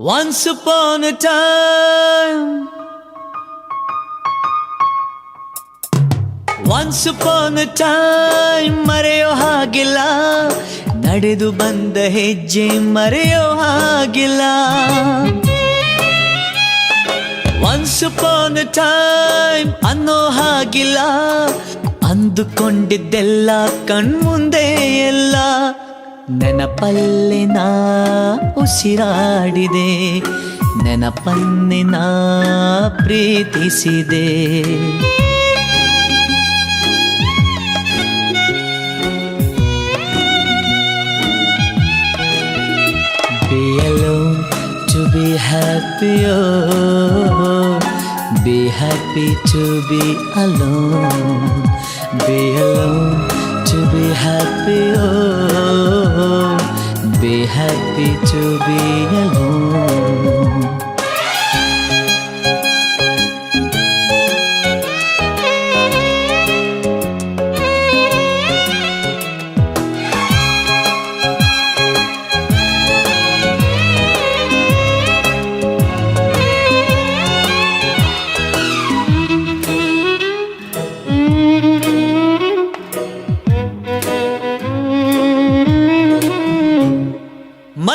Once upon a time. Once upon a time, ಮರೆಯೋ ಹಾಗಿಲ್ಲ. ನಡೆದು ಬಂದ ಹೆಜ್ಜೆ ಮರೆಯೋ ಹಾಗಿಲ್ಲ. ಒನ್ಸ್ upon a time ಅನ್ನೋ ಹಾಗಿಲ್ಲ. ಅಂದುಕೊಂಡಿದ್ದೆಲ್ಲ ಕಣ್ಮುಂದೆ ಎಲ್ಲ. ನೆನಪಲ್ಲಿ ನಾ ಉಸಿರಾಡಿದೆ ನೆನಪನ್ನೆ ನಾ ಪ್ರೀತಿಸಿದೆ Be alone to be happy. Oh, be happy to be alone. Be alone happy to be alone.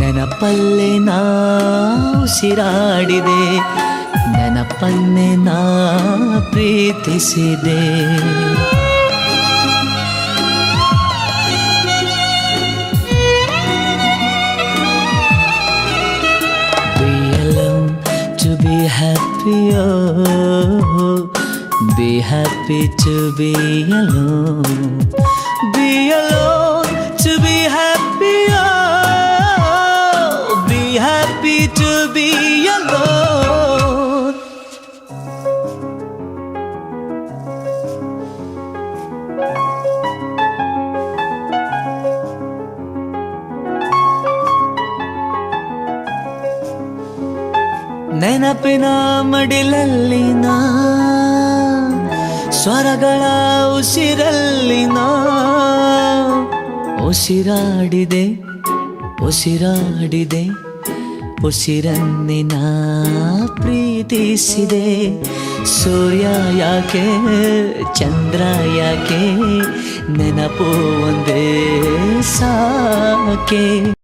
ನೆನಪಲ್ಲೇ ನಾ ಉಸಿರಾಡಿದೆ ನೆನಪನ್ನೇ ನಾ ಪ್ರೀತಿಸಿದೆ Be alone to be happy. Oh, be happy to be alone. Be alone to be happy. Oh, To be alone. ನೆನಪಿನ ಮಡಿಲಲ್ಲಿನ ಸ್ವರಗಳ ಉಸಿರಲ್ಲಿನ ಉಸಿರಾಡಿದೆ ಉಸಿರಾಡಿದೆ ಉಸಿರನ್ನಿನ ಪ್ರೀತಿಸಿದೆ. ಸೂರ್ಯ ಯಾಕೆ ಚಂದ್ರ ಯಾಕೆ ನೆನಪು ಒಂದೇ ಸಾಕೆ.